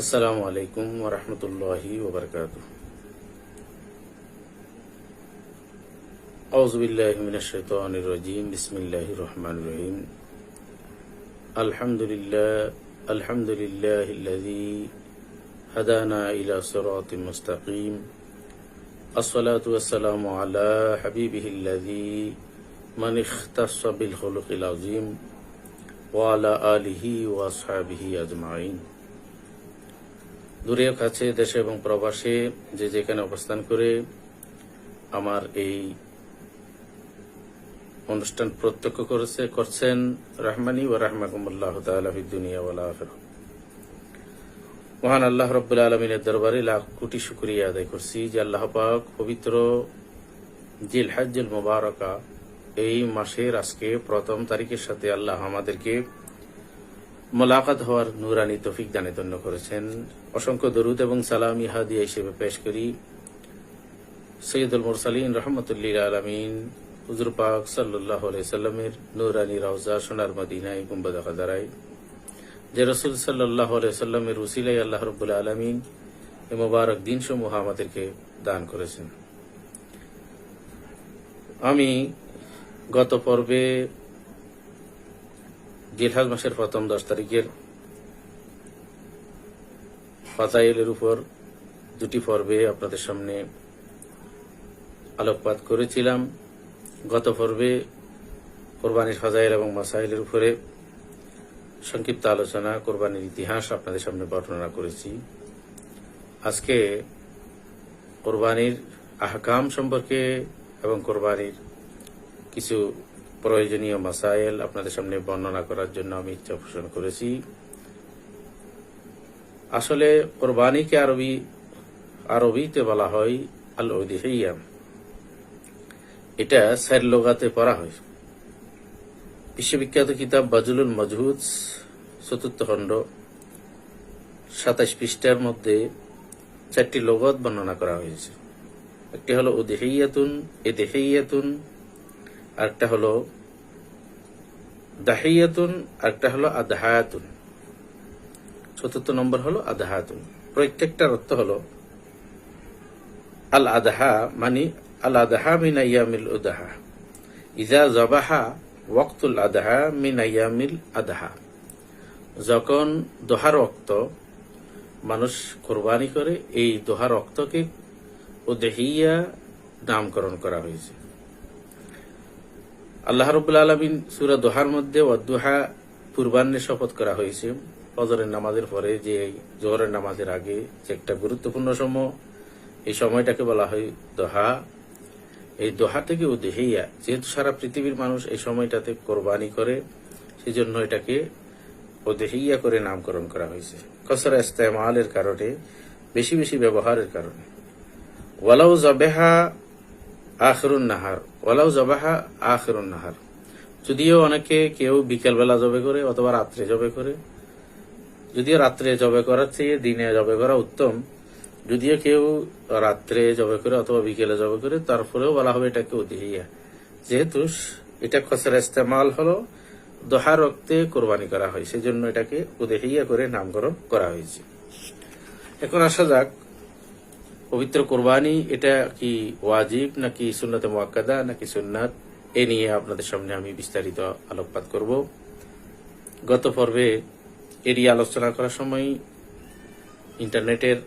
আসসালামু আলাইকুম ওরহমতুল্লাহি ওবরকাত أعوذ بالله من الشيطان الرجيم بسم الله الرحمن الرحيم الحمد لله الحمد لله الذي هدانا إلى صراط مستقيم الصلاة والسلام على حبيبه الذي من اختص بالخلق العظيم وعلى آله وأصحابه أجمعين দূরে কাছে দেশে এবং প্রবাসে যে যেখানে অবস্থান করে আমার এই অনুষ্ঠান প্রত্যক্ষ করেছে, করছেন রহমানি ও রহমাকুমুল্লাহ মহান আল্লাহ রব্বুল আলমিনের দরবারে লাখ কোটি শুক্রিয়া আদায় করছি যে আল্লাহ পাক পবিত্র জিল হাজ্জুল মুবারকা এই মাসের আজকে প্রথম তারিখের সাথে আল্লাহ আমাদেরকে মোলাকাত হওয়ার নুরানি তফিক দানে ধন্য করেছেন। অসংখ্য দরুদ এবং সালাম ইহাদিয়া হিসেবে পেশ করি। সৈয়দুল মুরসালিন রহমতুল্লিল আলমিন, হুজুর পাক সাল্লাহ সাল্লামের নুরানি রওজা সোনার মদিনায় গুম্বাদা খাদারায়। যে রসুল সাল্লাহ সাল্লামের উসিলাই আল্লাহ রব্বুল আলমিন এ মোবারক দিনসমূহ আমাদেরকে দান করেছেন। আমি গত পর্বে জিলহাজ মাসের প্রথম দশ তারিখের ফাতাইলের উপর দুটি পর্বে আপনাদের সামনে আলোকপাত করেছিলাম। গত পর্বে কোরবানির ফাজাইল এবং মাসাইলের উপরে সংক্ষিপ্ত আলোচনা, কোরবানির ইতিহাস আপনাদের সামনে বর্ণনা করেছি। আজকে কোরবানির আহকাম সম্পর্কে এবং কোরবানির কিছু প্রয়োজনীয় মাসাইল আপনাদের সামনে বর্ণনা করার জন্য আমি ইচ্ছা পোষণ করেছি। আসলে কোরবানিকে আরবি, আরবিতে বলা হয় আল ওদিহিয়া এটা স্যার লোগাতে পড়া হয়। বিশ্ববিখ্যাত কিতাব বাজুলুল মজহুদ, চতুর্থ খণ্ড সাতাশ পৃষ্ঠার মধ্যে চারটি লোগত বর্ণনা করা হয়েছে। একটি হলো উদেহিয়াতুন, এ দেহিয়াতুন, আরেকটা হলো দাহিয়াতুন, আরেকটা হলো আদহায়াতুন। চতুর্থ নম্বর হলো আদহায়াতুন। প্রত্যেকটার অর্থ হলো আল আদহা মানে আল আদহা মিন আয়ামিল উদাহা। ইজা জবাহা ওয়াক্তুল আদহা মিন আয়ামিল আদহা। যখন দোহার রক্ত মানুষ কোরবানি করে, এই দোহার রক্তকে উদেহিয়া নামকরণ করা হয়েছে। আল্লাহ রবুল্লা আলমিন সুরা দোহার মধ্যে অদুহা পূর্বাহ্নে শপথ করা হয়েছে। ফজরের নামাজের পরে যে জোহরের নামাজের আগে যে একটা গুরুত্বপূর্ণ সময়, এই সময়টাকে বলা হয় দোহা। এই দোহা থেকে উদেহিয়া যেহেতু সারা পৃথিবীর মানুষ এই সময়টাতে কোরবানি করে সেই জন্য এটাকে উদেহিয়া করে নামকরণ করা হয়েছে। কসরা ইস্তেমালের কারণে, বেশি বেশি ব্যবহারের কারণে। ওয়ালাউ জবেহা আখরুন নাহার। ওয়ালাউ জবাহা আখরুন নাহার। যদিও অনেকে কেউ বিকেলবেলা জবে করে অথবা রাত্রে জবে করে। যদিও রাত্রে জবে করার চেয়ে দিনে জবে করা উত্তম। যদিও কেউ রাত্রে জবে করে অথবা বিকেলে জবে করে, তারপরেও বলা হবে এটাকে উদিহিয়া। যেহেতু এটা খসরা ইস্তেমাল হলো, দোহা রক্তে কোরবানি করা হয় সেই জন্য এটাকে উদেহিয়া করে নামকরণ করা হয়েছে। এখন আসা যাক পবিত্র কোরবানি, এটা কি ওয়াজিব, নাকি সুন্নতে মোয়াক্কাদা, নাকি সুন্নাত? এ নিয়ে আপনাদের সামনে আমি বিস্তারিত আলোকপাত করব। গত পর্বে এরই আলোচনা করার সময় ইন্টারনেটের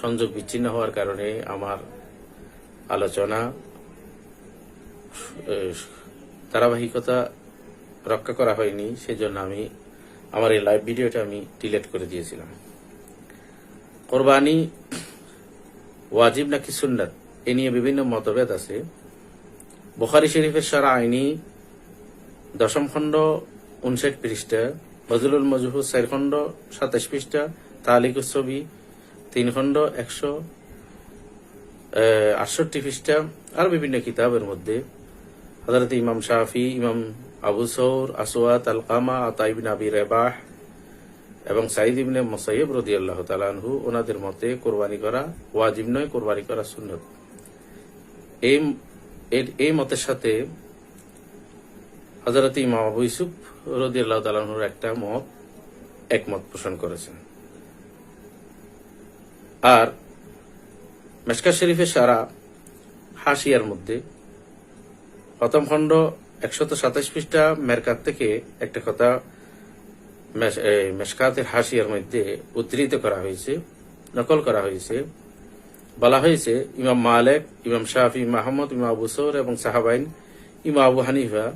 সংযোগ বিচ্ছিন্ন হওয়ার কারণে আমার আলোচনা ধারাবাহিকতা রক্ষা করা হয়নি, সেজন্য আমি আমার এই লাইভ ভিডিওটা আমি ডিলেট করে দিয়েছিলাম। কোরবানি ওয়াজিব নাকি সুন্নাত? এ নিয়ে বিভিন্ন মতভেদ আছে। বুখারি শরীফের সারা আইনি দশম খণ্ড উনষাট পৃষ্ঠা বজলুল মজহুর চার খণ্ড সাতাশ পৃষ্ঠা তালিক ছবি তিন খণ্ড একশো আটষট্টি পৃষ্ঠা, আর বিভিন্ন কিতাবের মধ্যে। হজরত ইমাম শাফি, ইমাম আবু সৌর, আসওয়াত আল কামা আতাইবিন আবি রেবাহ এবং সাইদ ইবনে মোসাইব রদি আল্লাহ তালানহু ওনাদের মতে কোরবানি করা ওয়াজিব নয়, কোরবানি করা সুন্নত। এই মতের সাথে হজরত ইমাম আবু ইসুফ রদি আল্লাহ তালানহুর একটা মত একমত পোষণ করেছেন। আর মেশকা শরীফের সারা হাসিয়ার মধ্যে প্রথম খণ্ড একশত সাতাশ পৃষ্ঠা মেরকাত থেকে একটা কথা মেশকাতের হাসিয়ার মধ্যে উদ্ধৃত করা হয়েছে, নকল করা হয়েছে। বলা হয়েছে, ইমাম মালেক, ইমাম শাহি মাহমদ ইমাম আবু সৌর এবং সাহাবাইন, ইমাম আবু হানিফা,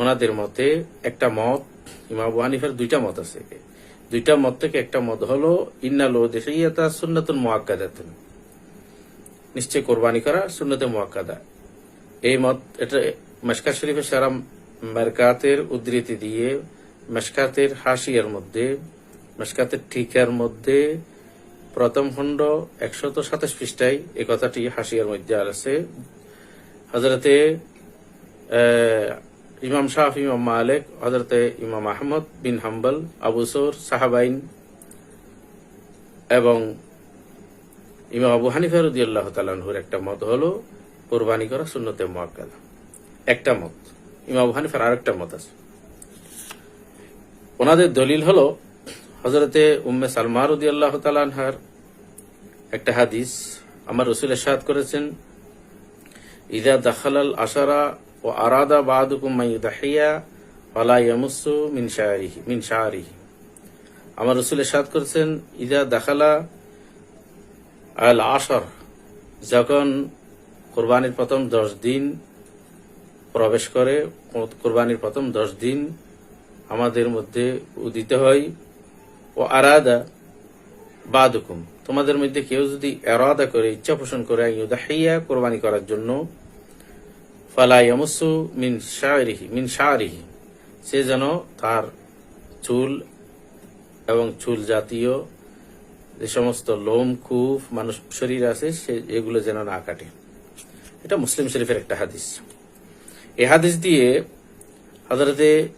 ওনাদের মতে একটা মত, ইমাম আবু হানিফার দুইটা মত আছে। দুইটা মত থেকে একটা মত হলো ইন্নালো দেশিয়াতা সুন্নাতুন মোয়াক্কাদাতুন নিশ্চয় কোরবানি করা সুন্নতে মোয়াক্কাদা এই মত, এটা মেশকাত শরীফের সারা মেরকাতের উদ্ধৃতি দিয়ে মেশকাতের হাসিয়ার মধ্যে, মেশকাতের ঠিকার মধ্যে প্রথম খণ্ড একশত সাতাশ পৃষ্ঠায় এ কথাটি হাসিয়ার মধ্যে আছে। হজরতে ইমাম শাহ, ইমাম মালিক হজরতে ইমাম আহমদ বিন হাম্বল, আবু সৌর, সাহাবাইন এবং ইমাম আবু হানিফা রদি আল্লাহ তালানহুর একটা মত হলো কোরবানি করা শূন্যতে মোয়াক্কাদা একটা মত। ইমাম আবু হানিফার আরেকটা মত আছে। ওনাদের দলিল হল হজরতে উম্মে সালমা রদি আল্লাহ তালানহার একটা হাদিস, আমার রসুল এরশাদ করেছেন, ইদা দাখালাল আশারা ও আরাদা বাদুকুম মাইদাহিয়া ওয়ালা ইয়ামুসু মিন শাহরিহি মিন আমার রসুল এরশাদ করেছেন, ইদা দাখালা আল আসর যখন কোরবানির প্রথম দশ দিন প্রবেশ করে, কোরবানির প্রথম দশ দিন আমাদের মধ্যে উদিত হয়। ও আরাদা বাদুকুম। তোমাদের মধ্যে কেউ যদি এরাদা করে, ইচ্ছা পোষণ করে ইউদাহিয়া কোরবানি করার জন্য, ফালা ইয়ামুসু মিন শাহরিহি মিন শাহরিহি সে যেন তার চুল এবং চুল জাতীয় যে সমস্ত লোম, কুফ, মানুষ, শরীর আছে, সে এগুলো যেন না কাটে। এটা মুসলিম শরীফের একটা হাদিস। এ হাদিস দিয়ে হজরতে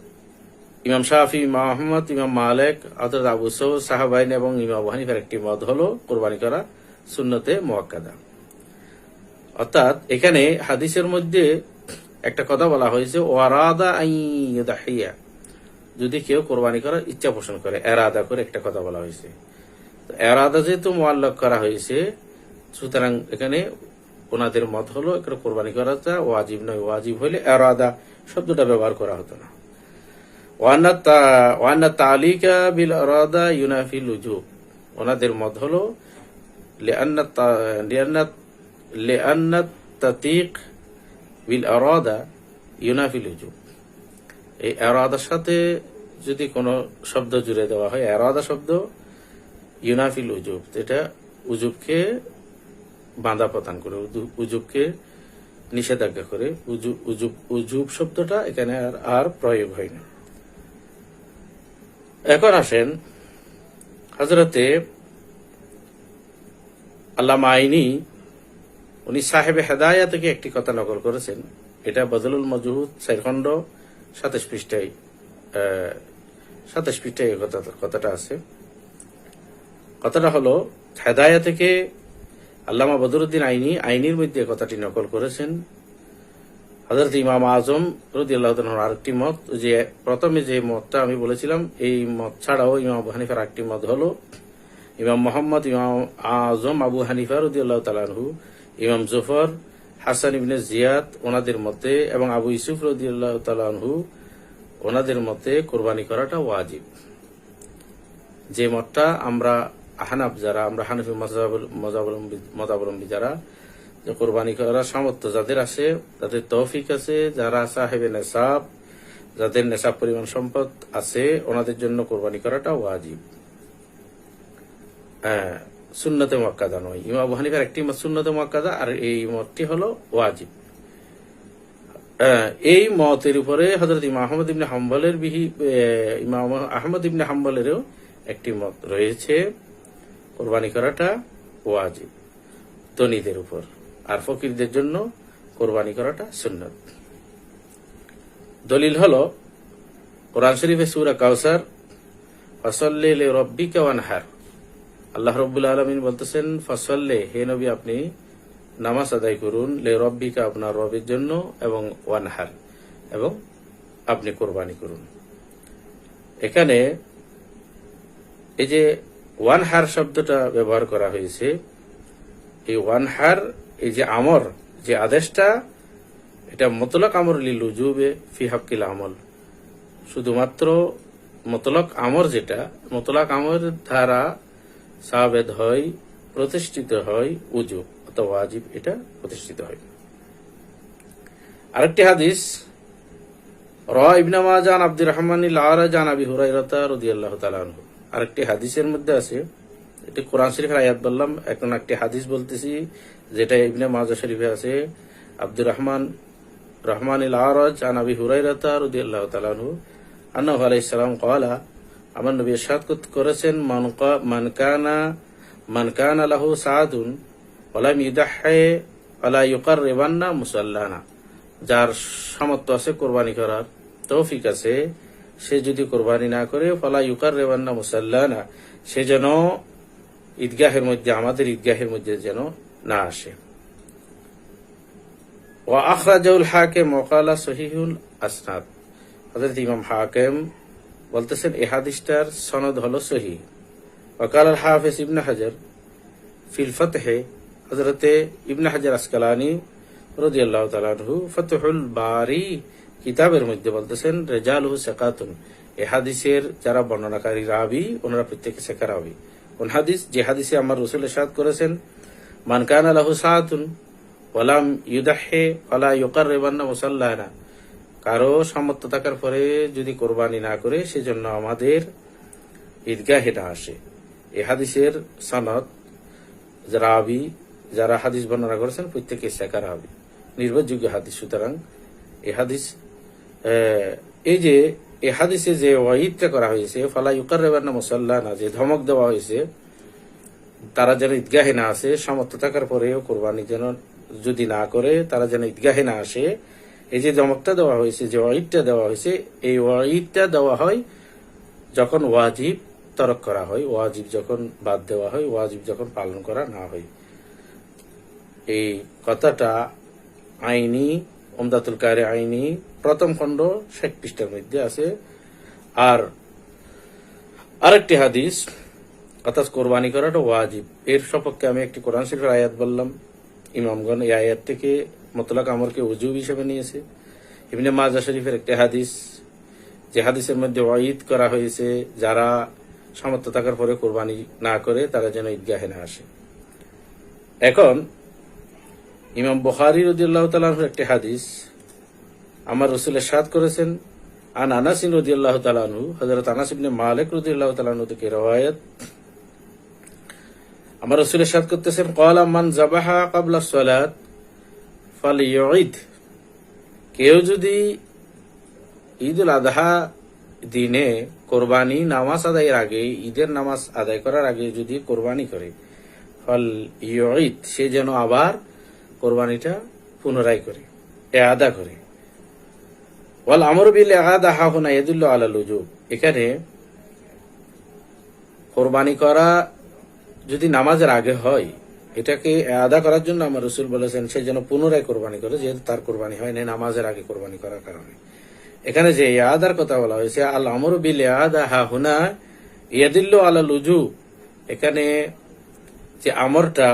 ইমাম শাহি ইমাম ইমাম মালেক হজরত আবু সৌ সাহাবাইন এবং ইমাম হানিফার একটি মত হলো কোরবানি করা সুন্নতে মোয়াক্কাদা। অর্থাৎ এখানে হাদিসের মধ্যে একটা কথা বলা হয়েছে, ওয়ারাদা আইয়া যদি কেউ কোরবানি করার ইচ্ছা পোষণ করে, এরাদা করে একটা কথা বলা হয়েছে। এরাদা যেহেতু মোয়াল্লক করা হয়েছে, সুতরাং এখানে ওনাদের মত হলো, এখানে কোরবানি করাটা ওয়াজিব নয়। ওয়াজিব হলে এরাদা শব্দটা ব্যবহার করা হতো না। ওয়ান্না তালিকা বিল আরাদা ইউনাফিল উজুব। ওনাদের মত হলো তা- লিআন্না- তাতিক বিল আরাদা ইউনাফিল উজুব। এই এরাদার সাথে যদি কোনো শব্দ জুড়ে দেওয়া হয় এরাদা শব্দ ইউনাফিল উজুব। এটা উজুবকে বাঁধা প্রদান করে উজু- উজুবকে নিষেধাজ্ঞা করে। উজু- উজুব উজুব শব্দটা এখানে আর প্রয়োগ হয় না। এখন আসেন হজরতে আল্লামা আইনি, উনি সাহেবে হেদায়া থেকে একটি কথা নকল করেছেন। এটা বদলুল মজহুদ চারখণ্ড সাতাশ পৃষ্ঠায় সাতাশ পৃষ্ঠায় কথা- কথাটা আছে। কথাটা হলো হেদায়া থেকে আল্লামা বদরুদ্দিন আইনি, আইনির মধ্যে কথাটি নকল করেছেন। হজরত ইমাম আজম রদি আল্লাহ আরেকটি মত, যে প্রথমে যে মতটা আমি বলেছিলাম, এই মত ছাড়াও ইমাম আবু হানিফার আরেকটি মত হলো, ইমাম মোহাম্মদ, ইমাম আজম, আবু হানিফা রদি আল্লাহ তালানহু ইমাম জফর, হাসান ইবনে জিয়াদ, ওনাদের মতে এবং আবু ইসুফ রদি আল্লাহ তালানহু ওনাদের মতে কোরবানি করাটা ওয়াজিব। যে মতটা আমরা হানাফ যারা, আমরা হানফি মজাব- মজাবলম্বী- মতাবলম্বী যারা যে কোরবানি করার সামর্থ্য যাদের আছে তাদের তৌফিক আছে যারা সাহেবে নেশাব যাদের নেশাব পরিমাণ সম্পদ আছে ওনাদের জন্য কোরবানি করাটা ওয়াজিব। হ্যাঁ, সুন্নতে মক্কাদা নয়। ইমাম আবু একটি মত সুন্নতে মক্কাদা আর এই মতটি হলো ওয়াজিব। হ্যাঁ, এই মতের উপরে হজরত ইমাম আহমদ ইবনে হাম্বলের বিহি এ, ইমাম আহমদ ইবনে হাম্বলেরও একটি মত রয়েছে। কোরবানি করাটা ওয়াজিব। ধনীদের উপর। আর ফকিরদের জন্য কোরবানি করাটা সুন্নত। দলিল হল, কোরআন শরীফে সুরা কাউসার ফসল্লে লে রব্বিকা ওয়ানহার। আল্লাহ রব্বুল আলমিন বলতেছেন, ফসল্লে, হে নবী, আপনি নামাজ আদায় করুন, লে রব্বিকা আপনার রবের জন্য এবং ওয়ানহার, এবং আপনি কোরবানি করুন। এখানে এই যে ওয়ান হার শব্দটা ব্যবহার করা হয়েছে, এই ওয়ান হার এই যে আমর, যে আদেশটা, এটা মতলক আমর লিল উজুবে ফি হকিল আমল। শুধুমাত্র মতলক আমর যেটা, মতলক আমর দ্বারা সাবেদ হয়, প্রতিষ্ঠিত হয় উজুব অথবা ওয়াজিব, এটা প্রতিষ্ঠিত হয়। আরেকটি হাদিস, র ইবনে মাজান আব্দুর রহমান জান আবি হুরাইরাতা রাদিয়াল্লাহু তাআলা আনহু। আরেকটি হাদিসের মধ্যে আছে, এটি কোরআন শরীফের আয়াত বললাম, এখন একটি হাদিস বলতেছি যেটা ইবনে মাজা শরীফে আছে, আব্দুর রহমান রহমান ইল আরজ, আন আবি হুরাইরাতা রাদিয়াল্লাহু তাআলা আনহু আন্নাহু আলাইহিস সালাম ক্বালা, আমার নবী ইরশাদ করেছেন, মান মান কানা মান কানা লাহু সাআদুন ওয়ালাম ইউদাহি ওয়ালা ইউকাররিবান্না মুসাল্লানা। যার সামর্থ্য আছে কোরবানি করার, তৌফিক আছে, সে যদি কোরবানি না করে ফলা ইউকার রেবান্না মুসাল্লানা, সে যেন ঈদগাহের মধ্যে, আমাদের ঈদগাহের মধ্যে যেন না আসে। ও আখরাজাউল হাকিম ওকালা সহিহুল আসনাদ। হযরত ইমাম হাকিম বলতেছেন, এ হাদিসটার সনদ হলো সহি ওকাল আল হাফিজ ইবনে হাজার ফিল ফতহে হজরতে ইবনে হাজার আসকালানি রদিয়াল্লাহ তালানহু ফতহুল বারি কিতাবের মধ্যে বলতেছেন, রেজালহু সেকাতুন। এ হাদিসের যারা বর্ণনাকারী রাবি, ওনারা প্রত্যেকে শেখা রাবি। কোন হাদিস? যে হাদিসে আমার রসুল সাদ করেছেন সাহাতুন ইউদাহে ইউকার রেবান্না কারও সামর্থ্য থাকার পরে যদি কোরবানি না করে, সেজন্য আমাদের ঈদগাহে না আসে। এ হাদিসের সনদ, যারা আবি, যারা হাদিস বর্ণনা করেছেন, প্রত্যেকে শেখার আবি। নির্ভরযোগ্য হাদিস। সুতরাং এ হাদিস এই যে, এ হাদিসে যে ওয়াইদটা করা হয়েছে, ফালা ইউকার রেবান্না মুসাল্লাহ না যে ধমক দেওয়া হয়েছে তারা যেন ঈদগাহে না আসে, সামর্থ্য থাকার পরেও কোরবানি যেন যদি না করে, তারা যেন ঈদগাহে না আসে। এই যে ধমকটা দেওয়া হয়েছে, যে ওয়াইদটা দেওয়া হয়েছে, এই ওয়াইদটা দেওয়া হয় যখন ওয়াজিব তরক করা হয়, ওয়াজিব যখন বাদ দেওয়া হয়, ওয়াজিব যখন পালন করা না হয়। এই কথাটা আইনি ওমদাতুল কারে আইনি প্রথম খণ্ড ষাট পৃষ্ঠার মধ্যে আছে। আর আরেকটি হাদিস অর্থাৎ কোরবানি করাটা ওয়াজিব। এর সপক্ষে আমি একটি কোরআন শরীফের আয়াত বললাম। ইমামগণ এই আয়াত থেকে মতলাক আমরকে উজুব হিসেবে নিয়েছে। ইবনে মাজা শরীফের একটি হাদিস, যে হাদিসের মধ্যে ওয়াঈদ করা হয়েছে, যারা সামর্থ্য থাকার পরে কোরবানি না করে, তারা যেন ঈদগাহে না আসে। এখন, ইমাম বখারি রদিয়াল্লাহ তালাহুর একটি হাদিস, আমার রসুলের সাদ করেছেন, আন আনাসিন রদিয়াল্লাহ তালানহু হজরত আনাস ইবনে মালিক রদিয়াল্লাহ তালানহু থেকে রওয়ায়াত। আমার রসুলের সাদ করতেছেন কলা মান জাবাহা কাবলা সালাত ফাল ঈদ কেউ যদি ঈদুল আদহা দিনে কোরবানি নামাজ আদায়ের আগে, ঈদের নামাজ আদায় করার আগে যদি কোরবানি করে ফল ঈদ সে যেন আবার কোরবানিটা পুনরায় করে এ আদা করে। ওয়াল আমর বিল আদা হাহুনা এদুল্ল আলা লুজুব এখানে কোরবানি করা যদি নামাজের আগে হয়, এটাকে আদা করার জন্য আমার রসুল বলেছেন, সে যেন পুনরায় কোরবানি করে, যেহেতু তার কোরবানি হয় না নামাজের আগে কোরবানি করার কারণে। এখানে যে ইয়াদার কথা বলা হয়েছে, আল আমর বিল আদা হা হুনা ইয়াদিল্ল আলা লুজু, এখানে যে আমরটা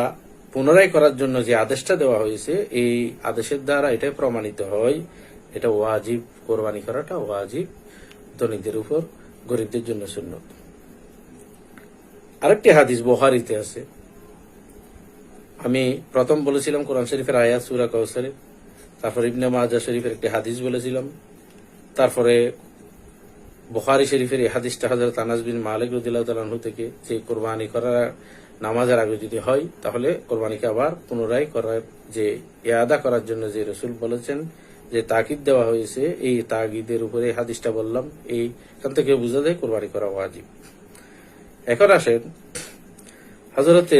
পুনরায় করার জন্য যে আদেশটা দেওয়া হয়েছে, এই আদেশের দ্বারা এটা প্রমাণিত হয়, এটা ওয়াজিব, কোরবানি করাটা ওয়াজিব, ধনীদের উপর, গরিবদের জন্য সুন্নত। আরেকটি হাদিস বহারিতে আছে। আমি প্রথম বলেছিলাম কোরআন শরীফের আয়াত সুরা কৌসরে তারপর ইবনে মাজা শরীফের একটি হাদিস বলেছিলাম, তারপরে বুখারি শরীফের এই হাদিসটা হাজার তানাজ বিন মালিক রদিল্লাহ থেকে যে কোরবানি করার নামাজের আগে যদি হয়, তাহলে কোরবানিকে আবার পুনরায় করার যে ইয়াদা করার জন্য যে রসুল বলেছেন, যে তাকিদ দেওয়া হয়েছে, এই তাগিদের উপরে হাদিসটা বললাম এই এখান থেকে বোঝা যায় কোরবানি করা ওয়াজিব। এখন আসেন হজরতে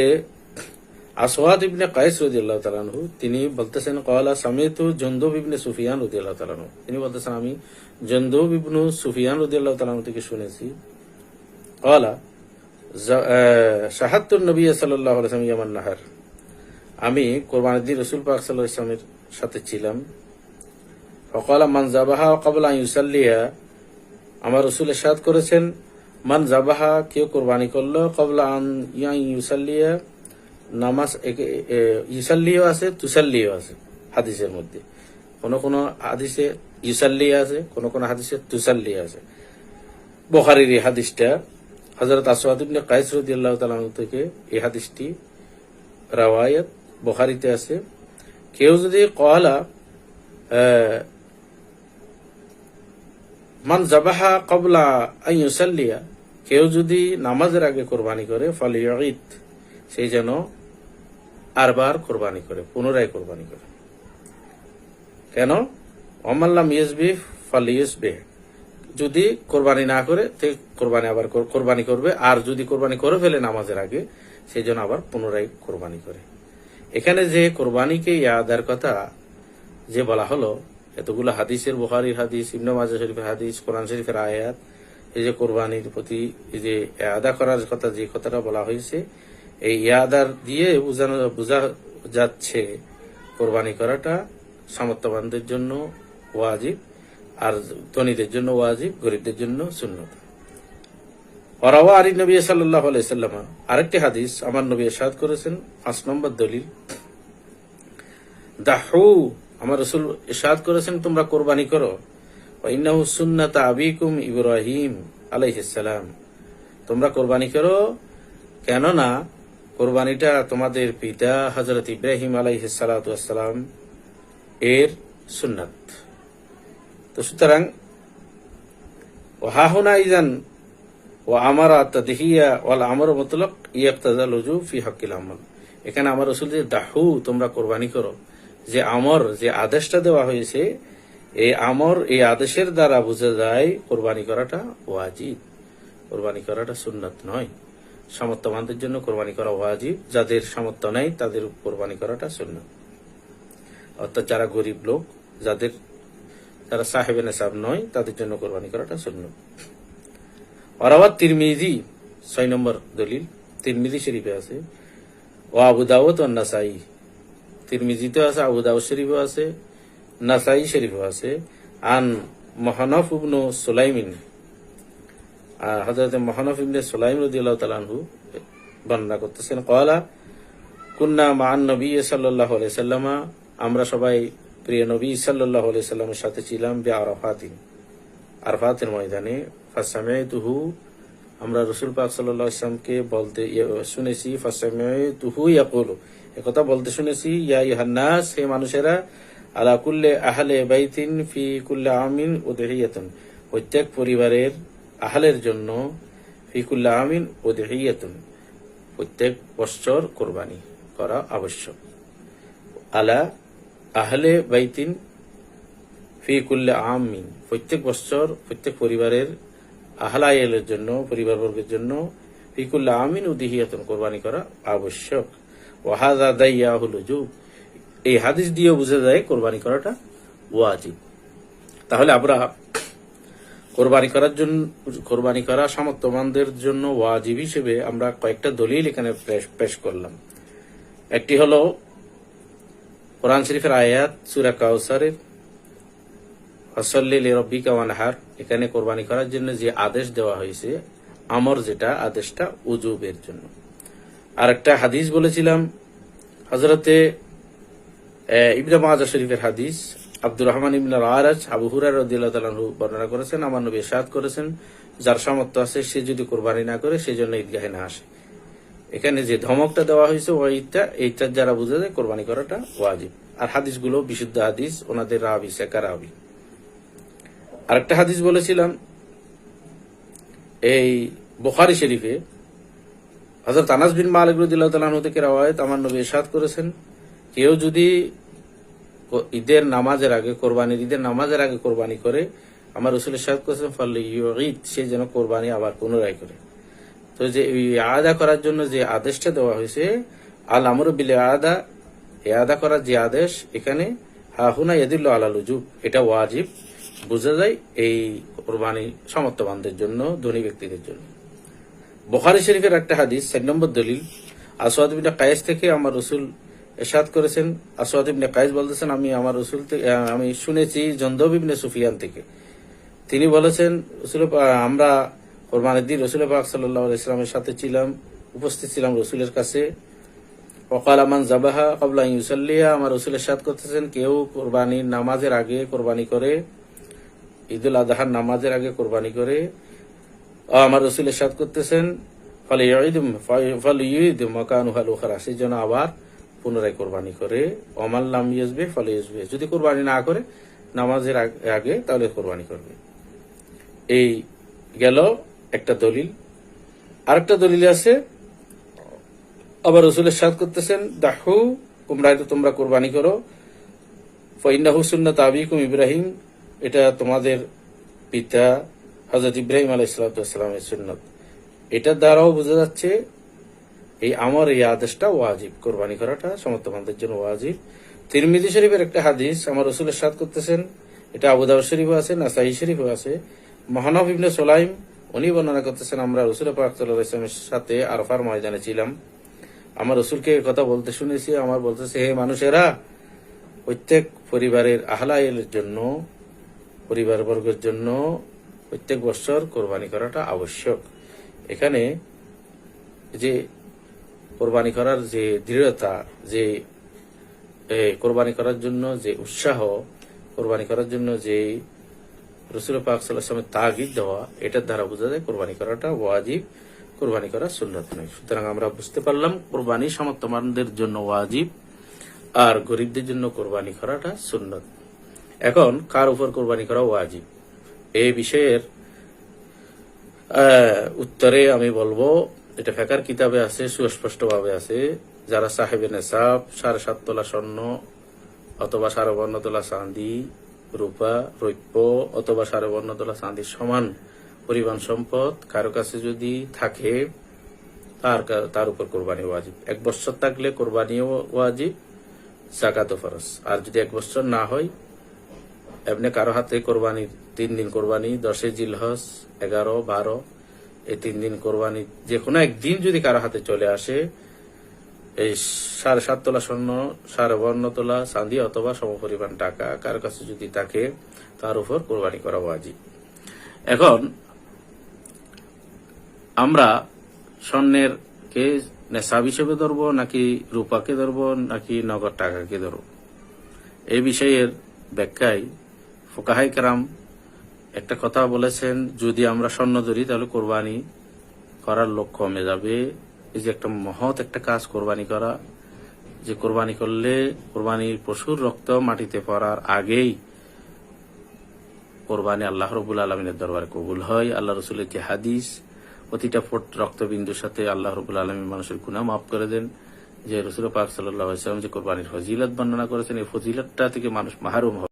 আসওয়াদ ইবনে কায়েস রদিয়াল্লাহ তালানহু তিনি বলতেছেন কয়লা সামেতু জন্দুব ইবনে সুফিয়ান রদিয়াল্লাহ তালানহু তিনি বলতেছেন, আমি জন্দুব ইবনু সুফিয়ান রদিয়াল্লাহ তালানহু থেকে শুনেছি। কয়লা শাহাত্তুর নবী সাল্লাহ আলাইসালাম ইয়ামান নাহার। আমি কোরবানির রসুল পাক সাল্লাহ ইসলামের সাথে ছিলাম। ফকালা মান জাবাহা কাবলা ইউসাল্লিয়া আমার রসুল এরশাদ করেছেন। মান জাবাহা কেউ কোরবানি করল, কবলা আন ইয়া ইউসাল্লিয়া, নামাজ ইউসাল্লিও আছে, তুসাল্লিও আছে হাদিসের মধ্যে। কোন কোন হাদিসে ইউসাল্লি আছে, কোন কোন হাদিসে তুসাল্লি আছে। বখারির এই হাদিসটা হজরত আসওয়াদ ইবনে কাইস আনহু থেকে এই হাদিসটি রাওয়ায়াত বখারিতে আছে। কেউ যদি কলা মান জাবাহা কবলা আইসাল্লিয়া কেউ যদি নামাজের আগে কোরবানি করে ফলে ঈদ সেই যেন আরবার কোরবানি করে, পুনরায় কোরবানি করে। কেন? অমাল্লাম ইয়েসবি ফলে ইয়েসবে যদি কোরবানি না করে, তে কোরবানি আবার কোরবানি করবে, আর যদি কোরবানি করে ফেলে নামাজের আগে সেই জন্য আবার পুনরায় কোরবানি করে। এখানে যে কোরবানিকে ইয়াদার কথা যে বলা হলো এতগুলো হাদিসের বুখারির হাদিস, ইবনে মাজা শরীফের হাদিস, কোরআন শরীফের আয়াত, এই যে কোরবানির প্রতি এই যে আদা করার কথা, যে কথাটা বলা হয়েছে, এই ইয়াদার দিয়ে বোঝানো, বোঝা যাচ্ছে কোরবানি করাটা সামর্থ্যবানদের জন্য ওয়াজিব আর ধনীদের জন্য ওয়াজিব, গরিবদের জন্য সুন্নত। ওরাওয়া আলী নবী সাল্লাহ আলাইসাল্লাম আরেকটি হাদিস আমার নবী সাদ করেছেন, পাঁচ নম্বর দলিল। দাহু আমার রসুল ইরশাদ করেছেন, তোমরা কোরবানি করো। ইন্নাহু আবিকুম ইব্রাহিম আলাইহিসসালাম তোমরা কোরবানি করো, কেননা কোরবানিটা তোমাদের পিতা হজরত ইব্রাহিম আলাইহিসসালাম এর সুন্নাত। তো সুতরাং ওহাহুনা ইজান ও আমার তাদহিয়া ওয়াল আমর মতলক ইয়াক্তাজা লজু ফি হকিল আমল। এখানে আমার রসুল যে দাহু, তোমরা কোরবানি করো। যে আমর, যে আদেশটা দেওয়া হয়েছে এই আমর এই আদেশের দ্বারা বোঝা যায় কোরবানি করাটা ওয়াজিব। কোরবানি করাটা সুন্নাত নয়। সামর্থ্যবানদের জন্য কোরবানি করা ওয়াজিব, যাদের সামর্থ্য নেই তাদের কোরবানি করাটা সুন্নাত। অর্থাৎ যারা গরিব লোক, যাদের, যারা সাহেব নেশাব নয়, তাদের জন্য কোরবানি করাটা সুন্নাত। ওরাবাদ তিরমিজি, ছয় নম্বর দলিল, তিরমিজি শরীফে আছে ও আবু দাউদ ও তিরমিজিতে আছে আবু দাউদ শরীফও আছে, নাসাই শরীফও আছে। আন মহানফ ইবনু সুলাইমিন হজরত মহানফ ইবনে সুলাইম রাদিয়াল্লাহু বর্ণনা করতেছেন কয়লা কুন্না মান নবী আলাইহি সাল্লামা, আমরা সবাই প্রিয় নবী আলাইহি সাল্লামের সাথে ছিলাম বে আরাফাতিন আরফাতের ময়দানে। ফাসামাইতুহু আমরা রসুল পাক সাল্লাল্লাহু আলাইহি সাল্লামকে বলতে শুনেছি ফাসামাইতুহু ইয়াকুলু একথা বলতে শুনেছি, ইয়া ইউহান্নাস, হে মানুষেরা, আলা কুল্লে আহলে বাইতিন ফি কুল্লে আমিন উদহিয়াতুন। প্রত্যেক পরিবারের আহলের জন্য ফি কুল্লে আমিন উদহিয়াতুন। প্রত্যেক বৎসর কোরবানি করা আবশ্যক। আলা আহলে বাইতিন ফি কুল্লে আমিন। প্রত্যেক বছর প্রত্যেক পরিবারের আহলাইলের জন্য, পরিবারবর্গের জন্য ফি কুল্লে আমিন উদিহিয়াতন, কোরবানি করা আবশ্যক। ওয়াহাদা দাইয়া হলো যুগ এই হাদিস দিয়ে বুঝা যায় কোরবানি করাটা ওয়াজিব। তাহলে আমরা কোরবানি করার জন্য, কোরবানি করা সামর্থ্যবানদের জন্য ওয়াজিব হিসেবে আমরা কয়েকটা দলিল এখানে পেশ- করলাম। একটি হলো কোরআন শরীফের আয়াত, সুরা কাউসারের ফসল্লি রব্বিকা ওয়ানহার। এখানে কোরবানি করার জন্য যে আদেশ দেওয়া হয়েছে, আমর যেটা, আদেশটা উজুবের জন্য। আর একটা হাদিস বলেছিলাম হজরতে ইবরা মাজা শরীফের হাদিস, আব্দুর রহমান ইবনা আরাজ, আবু হুরার রদিল্লাহ বর্ণনা করেছেন, আমার নবী সাদ করেছেন, যার সামর্থ্য আছে সে যদি কোরবানি না করে সেই জন্য ঈদগাহে না আসে। এখানে যে ধমকটা দেওয়া হয়েছে ওইটা এইটার যারা বুঝে যায়, কোরবানি করাটা ওয়াজিব। আর হাদিসগুলো বিশুদ্ধ হাদিস, ওনাদের রাবি সেকা রাবি। আরেকটা হাদিস বলেছিলাম, এই বুখারি শরীফে হজরত আনাস বিন মালিক রদিল্লাহ তালাহু থেকে রাওয়ায়ত আমার নবী ইরশাদ করেছেন, কেউ যদি ঈদের নামাজের আগে কোরবানির ঈদের নামাজের আগে কোরবানি করে, আমার রসুল ইরশাদ করেছেন ফলে ঈদ সে যেন কোরবানি আবার পুনরায় করে। তো যে আদা করার জন্য যে আদেশটা দেওয়া হয়েছে, আল আমর বিলে আদা এই আদা করার যে আদেশ এখানে হাহুনা ইয়াদুল্ল আলা লুজুব এটা ওয়াজিব, বোঝা যায় এই কোরবানি সমর্থবানদের জন্য, ধনী ব্যক্তিদের জন্য। বুখারী শরীফের একটা হাদিস, চার নম্বর দলিল। আসওয়াদ ইবনে কায়েস থেকে আমার রসুল এরশাদ করেছেন। আসওয়াদ ইবনে কায়েস বলতেছেন, আমি আমার রসুল থেকে আমি শুনেছি জন্দব ইবনে সুফিয়ান থেকে। তিনি বলেছেন, রসুল আমরা কোরবানির দিন রসুল পাক সাল্লাহ ইসলামের সাথে ছিলাম, উপস্থিত ছিলাম রসুলের কাছে। ওকাল আমান জাবাহা কবলা ইউসাল্লিয়া। আমার রসুলের সাথ করতেছেন, কেউ কোরবানির নামাজের আগে কোরবানি করে, ঈদুল আজহার নামাজের আগে কোরবানি করে আমার রসুলের সাথ করতেছেন ফলে ফলে ঈদ মকানুহাল ওখারা সেই জন্য আবার পুনরায় কোরবানি করে অমাল্লাম ইয়েসবে ফলে ইয়েসবে যদি কোরবানি না করে, নামাজের আগ- তাহলে কোরবানি করবে। এই গেল একটা দলিল। আরেকটা দলিল আছে, আবার রসুলের সাথ করতেছেন, দাহু, তোমরা তোমরা কোরবানি করো। ফইন্নাহু সুন্নাত আবিকুম ইব্রাহিম, এটা তোমাদের পিতা হজরত ইব্রাহিম আলাই সালাতামের সুন্নত। এটার দ্বারাও বোঝা যাচ্ছে এই আমার এই আদেশটা ওয়াজিব, কোরবানি করাটা সমর্থকদের জন্য ওয়াজিব। তিরমিদি শরীফের একটা হাদিস আমার রসুলের সাথ করতেছেন, এটা আবুদাউ শরীফও আছে, নাসাই শরীফও আছে। মহানব ইবনে সোলাইম, উনি বর্ণনা করতেছেন, আমরা রসুল পাক সাল্লাল্লাহু আলাইহি ওয়াসাল্লামের সাথে আরফার ময়দানে ছিলাম। আমার রসুলকে কথা বলতে শুনেছি, আমার বলতেছে, হে মানুষেরা, প্রত্যেক পরিবারের আহলাইয়ের জন্য, পরিবারবর্গের জন্য প্রত্যেক বছর কোরবানি করাটা আবশ্যক। এখানে যে কোরবানি করার যে দৃঢ়তা, যে কোরবানি করার জন্য যে উৎসাহ, কোরবানি করার জন্য যে রসুল পাক সাল্লামের তাগিদ দেওয়া, এটার দ্বারা বোঝা যায় কোরবানি করাটা ওয়াজিব, কোরবানি করা সুন্নত নয়। সুতরাং আমরা বুঝতে পারলাম কোরবানি সমর্থমানদের জন্য ওয়াজিব আর গরিবদের জন্য কোরবানি করাটা সুন্নত। এখন কার উপর কোরবানি করা ওয়াজিব? এই বিষয়ের উত্তরে আমি বলব, এটা ফেকার কিতাবে আছে, সুস্পষ্টভাবে আছে। যারা সাহেবে নেশাব সাড়ে সাত তোলা স্বর্ণ, অথবা সাড়ে বর্ণ তোলা চাঁদি, রূপা, রৌপ্য, অথবা সাড়ে বর্ণ তোলা চাঁদির সমান পরিমাণ সম্পদ, কারও কাছে যদি থাকে, তার তার উপর কোরবানি ওয়াজিব। এক বছর থাকলে কোরবানিও ওয়াজিব, জাকাতও ফরজ। আর যদি এক বছর না হয় এমনি কারও হাতে কোরবানি তিন দিন কোরবানি দশে জিলহস এগারো, বারো, এই তিন দিন কোরবানি যে কোনো একদিন যদি কারও হাতে চলে আসে, এই সাড়ে সাত তোলা স্বর্ণ, সাড়ে বর্ণ তোলা চাঁদি অথবা সমপরিমাণ টাকা, কারও কাছে যদি থাকে, তার উপর কোরবানি করা ওয়াজিব। এখন, আমরা স্বর্ণের কে নেশাব হিসেবে ধরবো, নাকি রূপাকে ধরবো, নাকি নগদ টাকাকে ধরবো? এই বিষয়ের ব্যাখ্যায় ফোকাহাই কারাম একটা কথা বলেছেন, যদি আমরা স্বর্ণ ধরি, তাহলে কোরবানি করার লোক কমে যাবে। এই যে একটা মহৎ একটা কাজ কোরবানি করা, যে কোরবানি করলে কোরবানির পশুর রক্ত মাটিতে পড়ার আগেই কোরবানি আল্লাহ রবুল আলমিনের দরবারে কবুল হয়। আল্লাহ রসুলের যে হাদিস, প্রতিটা ফোট রক্তবিন্দুর সাথে আল্লাহ রবুল আলমী মানুষের গুণা মাফ করে দেন। যে রসুল পাক সাল্লাহ যে কোরবানির ফজিলত বর্ণনা করেছেন, এই ফজিলতটা থেকে মানুষ মাহরুম হবে।